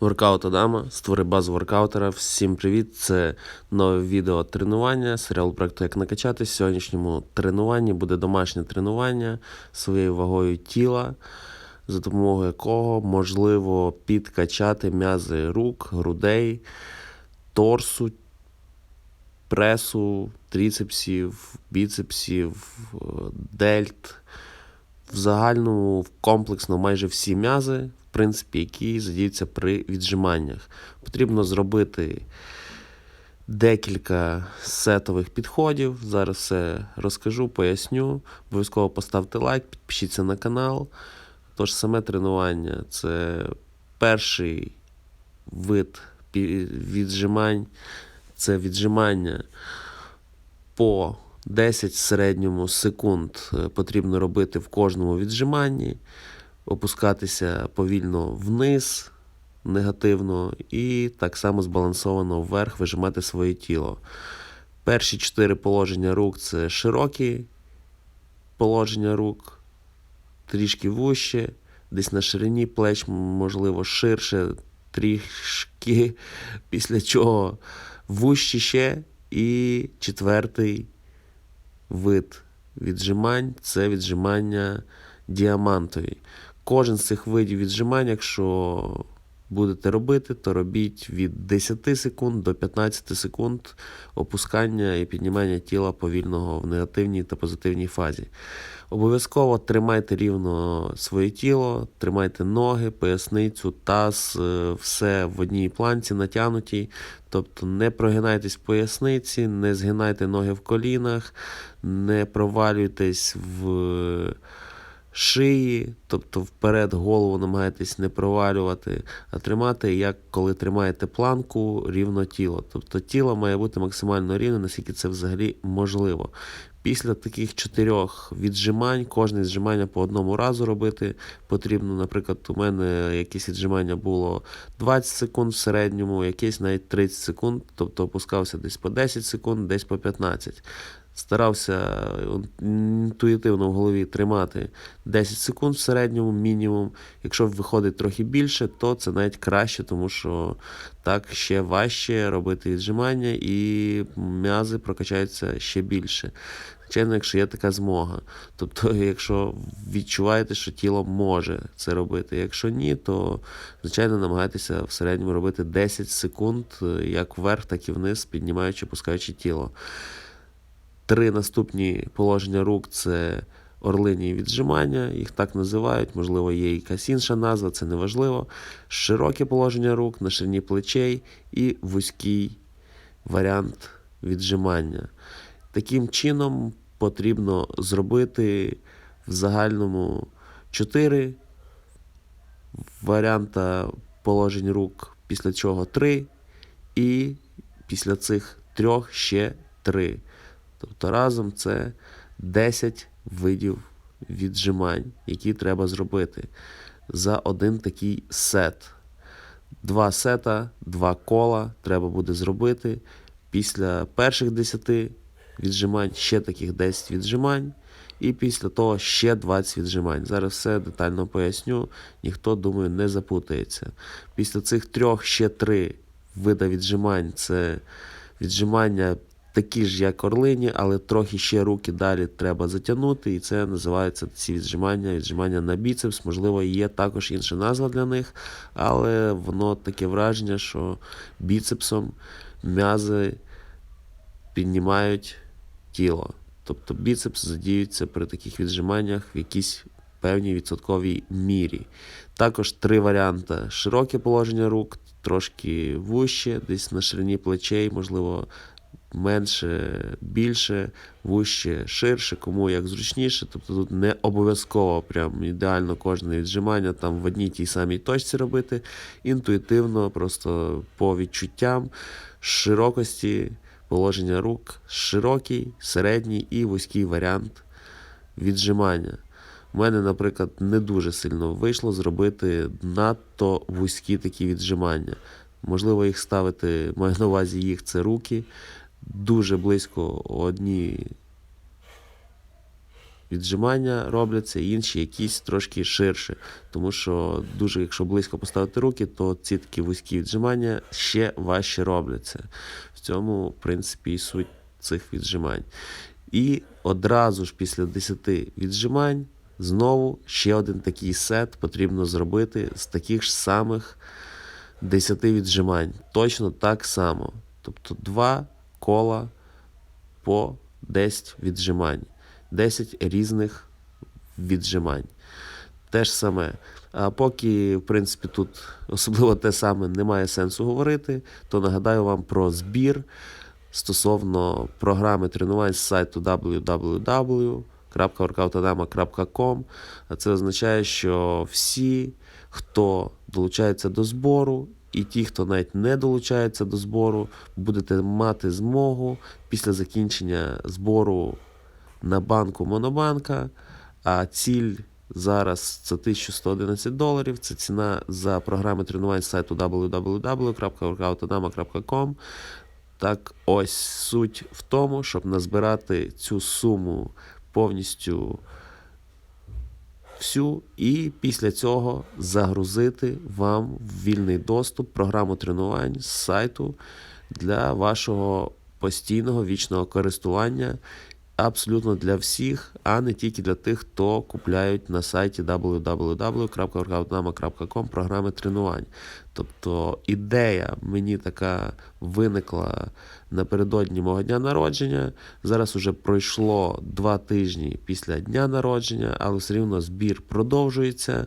Воркаут Адама, створи базу воркаутера. Всім привіт! Це нове відео тренування, серіал проекту Як накачати. В сьогоднішньому тренуванні буде домашнє тренування своєю вагою тіла, за допомогою якого можливо підкачати м'язи рук, грудей, торсу, пресу, тріцепсів, біцепсів, дельт. В загальному комплексно майже всі м'язи, в принципі, які задіються при віджиманнях. Потрібно зробити декілька сетових підходів. Зараз все розкажу, поясню. Обов'язково поставте лайк, підпишіться на канал. Тож саме тренування це перший вид віджимань. Це віджимання по 10 в середньому секунд е, потрібно робити в кожному віджиманні, опускатися повільно вниз негативно і так само збалансовано вверх вижимати своє тіло. Перші чотири положення рук це широкі положення рук, трішки вужче, десь на ширині плеч, можливо, ширше, трішки, після чого вужче ще. І четвертий вид віджимань це віджимання діамантові. Кожен з цих видів віджимань, якщо будете робити, то робіть від 10 секунд до 15 секунд опускання і піднімання тіла повільного в негативній та позитивній фазі. Обов'язково тримайте рівно своє тіло, тримайте ноги, поясницю, таз, е, все в одній планці натягнутій. Тобто не прогинайтесь в поясниці, не згинайте ноги в колінах, не провалюйтесь в шиї, тобто вперед голову намагайтесь не провалювати, а тримати, як коли тримаєте планку, рівно тіло. Тобто тіло має бути максимально рівне, наскільки це взагалі можливо. Після таких чотирьох віджимань, кожне віджимання по одному разу робити потрібно. Наприклад, у мене якесь віджимання було 20 секунд в середньому, якесь навіть 30 секунд, тобто опускався десь по 10 секунд, десь по 15. Старався інтуїтивно в голові тримати 10 секунд в середньому мінімум. Якщо виходить трохи більше, то це навіть краще, тому що так ще важче робити віджимання і м'язи прокачаються ще більше. Звичайно, якщо є така змога. Тобто, якщо відчуваєте, що тіло може це робити. Якщо ні, то звичайно намагайтеся в середньому робити 10 секунд, е, як вверх, так і вниз, піднімаючи, пускаючи тіло. Три наступні положення рук це орлині віджимання, їх так називають, можливо, є якась інша назва, це не важливо. Широке положення рук на ширині плечей і вузький варіант віджимання. Таким чином потрібно зробити в загальному 4 варіанта положень рук, після чого 3, і після цих трьох ще 3. Тобто разом це 10 видів віджимань, які треба зробити за один такий сет. Два сета, два кола треба буде зробити. Після перших 10 віджимань ще таких 10 віджимань. І після того ще 20 віджимань. Зараз все детально поясню, ніхто, думаю, не запутається. Після цих трьох ще три вида віджимань це віджимання такі ж, як орлині, але трохи ще руки далі треба затягнути, і це називається ці віджимання, віджимання на біцепс. Можливо, є також інша назва для них, але воно таке враження, що біцепсом м'язи піднімають тіло. Тобто біцепс задіюється при таких віджиманнях в якійсь певній відсотковій мірі. Також три варіанти: широке положення рук, трошки вужче, десь на ширині плечей, можливо, менше, більше, вужче, ширше, кому як зручніше. Тобто тут не обов'язково прям ідеально кожне віджимання там в одній тій самій точці робити. Інтуїтивно, просто по відчуттям широкості положення рук, широкий, середній і вузький варіант віджимання. У мене, наприклад, не дуже сильно вийшло зробити надто вузькі такі віджимання. Можливо, їх ставити, маю на увазі їх це руки, дуже близько одні віджимання робляться, інші якісь трошки ширше. Тому що дуже, якщо близько поставити руки, то ці такі вузькі віджимання ще важче робляться. В цьому, в принципі, і суть цих віджимань. І одразу ж після 10 віджимань знову ще один такий сет потрібно зробити з таких ж самих 10 віджимань. Точно так само. Тобто два кола по 10 віджимань. 10 різних віджимань. Те ж саме. А поки, в принципі, тут особливо те саме немає сенсу говорити, то нагадаю вам про збір стосовно програми тренувань з сайту www.workoutadama.com. Це означає, що всі, хто долучається до збору, і ті, хто навіть не долучається до збору, будете мати змогу після закінчення збору на банку Монобанка. А ціль зараз це 1111 доларів. Це ціна за програми тренувань сайту www.workoutadama.com. Так ось суть в тому, щоб назбирати цю суму повністю всю, і після цього загрузити вам в вільний доступ програму тренувань з сайту для вашого постійного вічного користування. Абсолютно для всіх, а не тільки для тих, хто купляють на сайті www.workoutnama.com програми тренувань. Тобто ідея мені така виникла напередодні мого дня народження. Зараз уже пройшло два тижні після дня народження, але все рівно збір продовжується.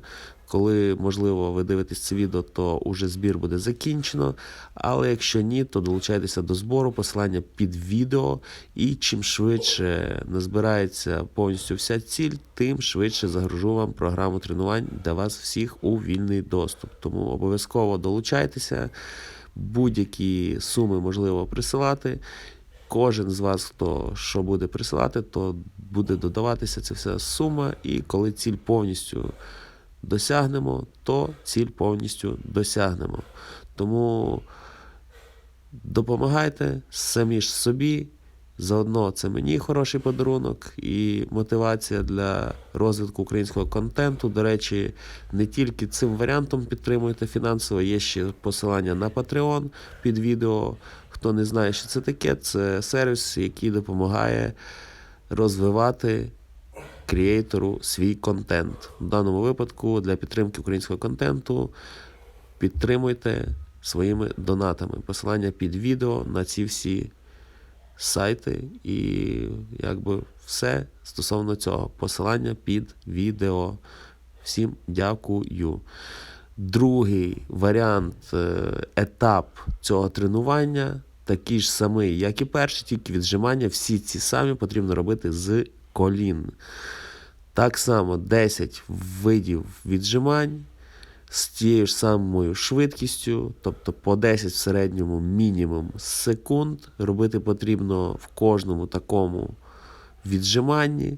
Коли, можливо, ви дивитесь це відео, то уже збір буде закінчено. Але якщо ні, то долучайтеся до збору, посилання під відео. І чим швидше назбирається повністю вся ціль, тим швидше загружу вам програму тренувань для вас всіх у вільний доступ. Тому обов'язково долучайтеся, будь-які суми можливо присилати. Кожен з вас, хто що буде присилати, то буде додаватися ця вся сума, і коли ціль повністю досягнемо, то ціль повністю досягнемо. Тому допомагайте самі ж собі. Заодно це мені хороший подарунок і мотивація для розвитку українського контенту. До речі, не тільки цим варіантом підтримуєте фінансово, є ще посилання на Patreon під відео. Хто не знає, що це таке, це сервіс, який допомагає розвивати креатору свій контент. В даному випадку для підтримки українського контенту підтримуйте своїми донатами. Посилання під відео на ці всі сайти і якби все стосовно цього. Посилання під відео. Всім дякую. Другий варіант, е, етап цього тренування такий ж самий, як і перший, тільки віджимання. Всі ці самі потрібно робити з колін. Так само 10 видів віджимань з тією ж самою швидкістю, тобто по 10 в середньому мінімум секунд. Робити потрібно в кожному такому віджиманні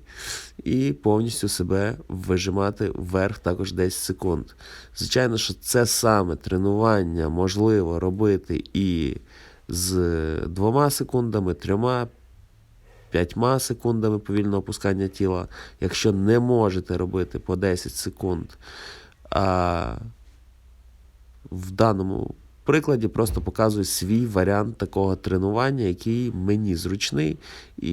і повністю себе вижимати вверх також 10 секунд. Звичайно, що це саме тренування можливо робити і з двома секундами, трьома. П'ятьма секундами повільного опускання тіла, якщо не можете робити по 10 секунд. А в даному прикладі просто показую свій варіант такого тренування, який мені зручний. І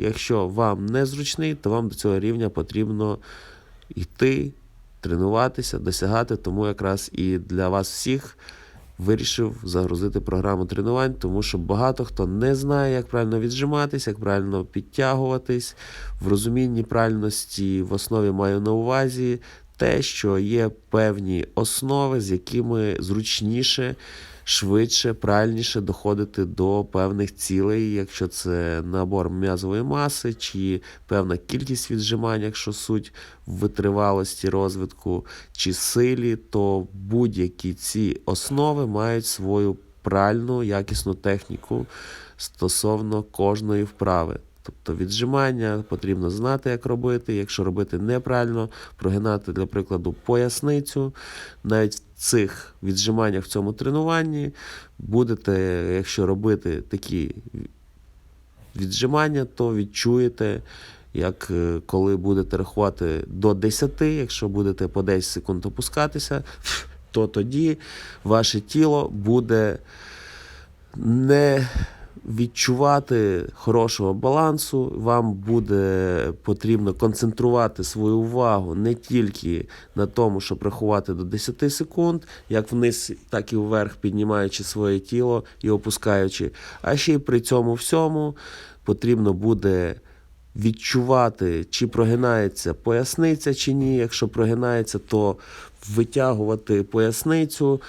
якщо вам не зручний, то вам до цього рівня потрібно йти, тренуватися, досягати. Тому якраз і для вас всіх. Вирішив загрузити програму тренувань, тому що багато хто не знає, як правильно віджиматись, як правильно підтягуватись. В розумінні правильності в основі маю на увазі те, що є певні основи, з якими зручніше, швидше, правильніше доходити до певних цілей, якщо це набор м'язової маси, чи певна кількість віджимань, якщо суть в витривалості розвитку чи силі, то будь-які ці основи мають свою правильну, якісну техніку стосовно кожної вправи. Тобто віджимання потрібно знати, як робити. Якщо робити неправильно, прогинати, для прикладу, поясницю. Навіть в цих віджиманнях в цьому тренуванні будете, якщо робити такі віджимання, то відчуєте, як е, коли будете рахувати до 10, якщо будете по 10 секунд опускатися, то тоді ваше тіло буде не відчувати хорошого балансу, вам буде потрібно концентрувати свою увагу не тільки на тому, щоб рахувати до 10 секунд, як вниз, так і вверх, піднімаючи своє тіло і опускаючи. А ще й при цьому всьому потрібно буде відчувати, чи прогинається поясниця чи ні. Якщо прогинається, то витягувати поясницю.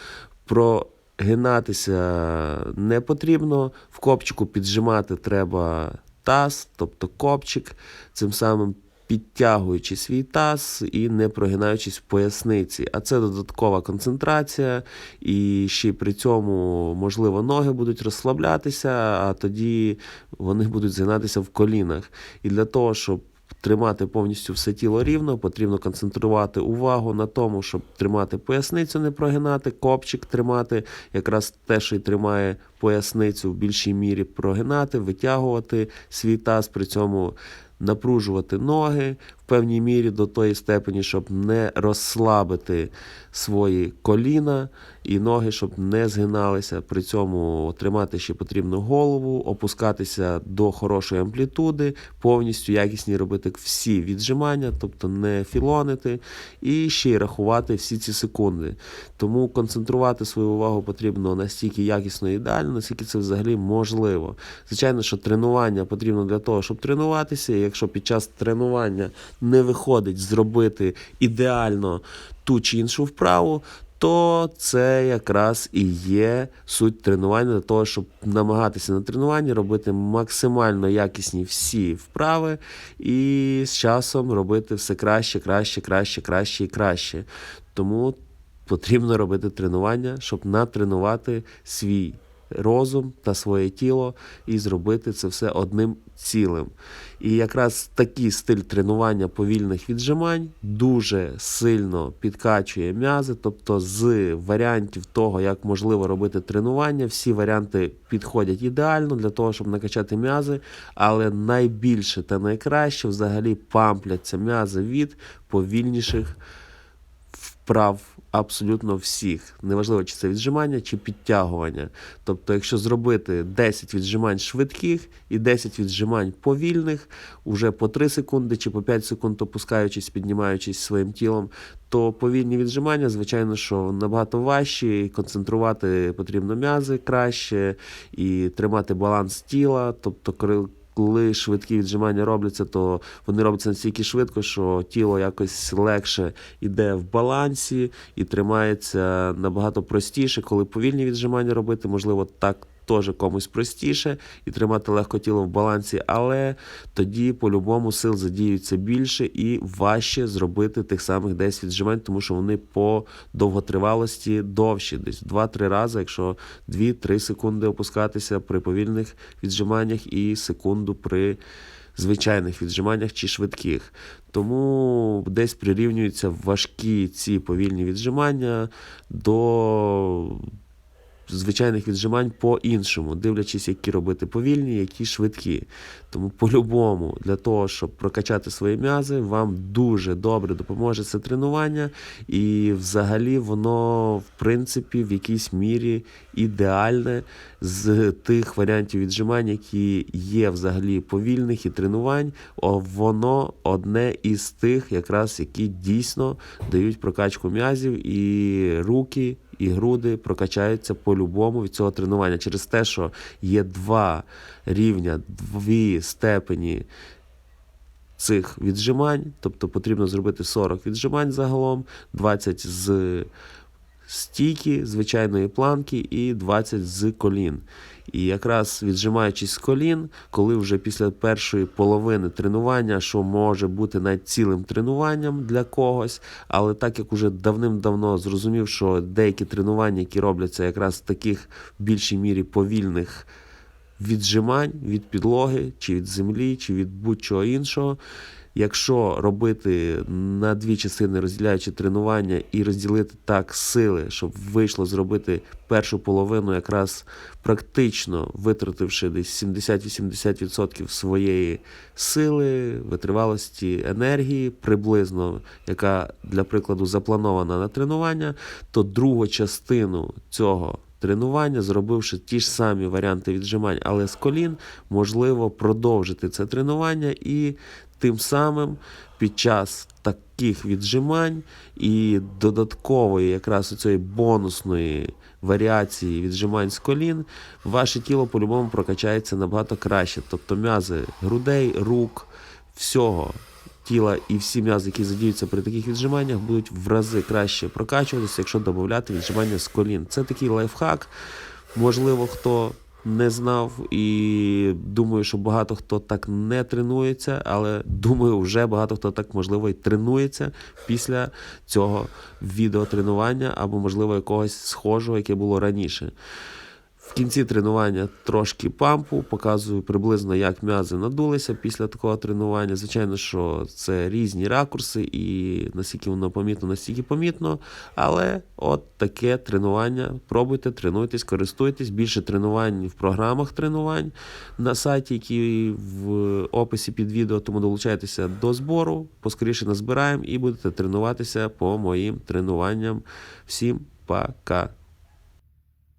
Про Гинатися не потрібно, в копчику піджимати треба таз, тобто копчик, цим самим підтягуючи свій таз і не прогинаючись в поясниці. А це додаткова концентрація, і ще при цьому, можливо, ноги будуть розслаблятися, а тоді вони будуть згинатися в колінах. І для того, щоб тримати повністю все тіло рівно, потрібно концентрувати увагу на тому, щоб тримати поясницю, не прогинати, копчик тримати, якраз те, що й тримає поясницю в більшій мірі прогинати, витягувати свій таз, при цьому напружувати ноги в певній мірі до тої степені, щоб не розслабити свої коліна і ноги, щоб не згиналися. При цьому тримати ще потрібно голову, опускатися до хорошої амплітуди, повністю якісні робити всі віджимання, тобто не філонити, і ще й рахувати всі ці секунди. Тому концентрувати свою увагу потрібно настільки якісно і ідеально, наскільки це взагалі можливо. Звичайно, що тренування потрібно для того, щоб тренуватися. І якщо під час тренування не виходить зробити ідеально ту чи іншу вправу, то це якраз і є суть тренування для того, щоб намагатися на тренуванні робити максимально якісні всі вправи, і з часом робити все краще, краще, краще, краще і краще. Тому потрібно робити тренування, щоб натренувати свій розум та своє тіло і зробити це все одним цілим. І якраз такий стиль тренування повільних віджимань дуже сильно підкачує м'язи. Тобто, з варіантів того, як можливо робити тренування, всі варіанти підходять ідеально для того, щоб накачати м'язи, але найбільше та найкраще взагалі пампляться м'язи від повільніших вправ абсолютно всіх. Неважливо, чи це віджимання, чи підтягування. Тобто, якщо зробити 10 віджимань швидких і 10 віджимань повільних, уже по 3 секунди чи по 5 секунд опускаючись, піднімаючись своїм тілом, то повільні віджимання, звичайно, що набагато важчі, концентрувати потрібно м'язи краще і тримати баланс тіла. Тобто, коли швидкі віджимання робляться, то вони робляться настільки швидко, що тіло якось легше йде в балансі і тримається набагато простіше. Коли повільні віджимання робити, можливо, так. Теж комусь простіше і тримати легко тіло в балансі, але тоді по-любому сил задіються більше і важче зробити тих самих 10 віджимань, тому що вони по довготривалості довші, десь 2-3 рази, якщо 2-3 секунди опускатися при повільних віджиманнях і секунду при звичайних віджиманнях чи швидких. Тому десь прирівнюються важкі ці повільні віджимання до звичайних віджимань по-іншому, дивлячись, які робити повільні, які швидкі. Тому по-любому, для того, щоб прокачати свої м'язи, вам дуже добре допоможе це тренування, і взагалі воно, в принципі, в якійсь мірі ідеальне з тих варіантів віджимань, які є взагалі повільних і тренувань. Воно одне із тих, якраз які дійсно дають прокачку м'язів і руки і груди прокачаються по-любому від цього тренування. Через те, що є два рівня, дві степені цих віджимань, тобто потрібно зробити 40 віджимань загалом, 20 з стійки, звичайної планки і 20 з колін. І якраз віджимаючись з колін, коли вже після першої половини тренування, що може бути навіть цілим тренуванням для когось, але так як уже давним-давно зрозумів, що деякі тренування, які робляться якраз таких в більшій мірі повільних віджимань від підлоги, чи від землі, чи від будь-чого іншого. Якщо робити на дві частини розділяючи тренування і розділити так сили, щоб вийшло зробити першу половину, якраз практично витративши десь 70-80% своєї сили, витривалості енергії, приблизно, яка для прикладу запланована на тренування, то другу частину цього тренування, зробивши ті ж самі варіанти віджимань, але з колін, можливо продовжити це тренування і тим самим під час таких віджимань і додаткової якраз цієї бонусної варіації віджимань з колін, ваше тіло по-любому прокачається набагато краще. Тобто м'язи грудей, рук, всього тіла і всі м'язи, які задіються при таких віджиманнях, будуть в рази краще прокачуватися, якщо додати віджимання з колін. Це такий лайфхак. Можливо, хто не знав, і думаю, що багато хто так не тренується, але думаю, вже багато хто так можливо і тренується після цього відеотренування або, можливо, якогось схожого, яке було раніше. Кінці тренування трошки пампу, показую приблизно, як м'язи надулися після такого тренування. Звичайно, що це різні ракурси, і наскільки воно помітно, настільки помітно. Але от таке тренування. Пробуйте, тренуйтесь, користуйтесь. Більше тренувань в програмах тренувань на сайті, які в описі під відео, тому долучайтеся до збору, поскоріше назбираємо і будете тренуватися по моїм тренуванням. Всім пока!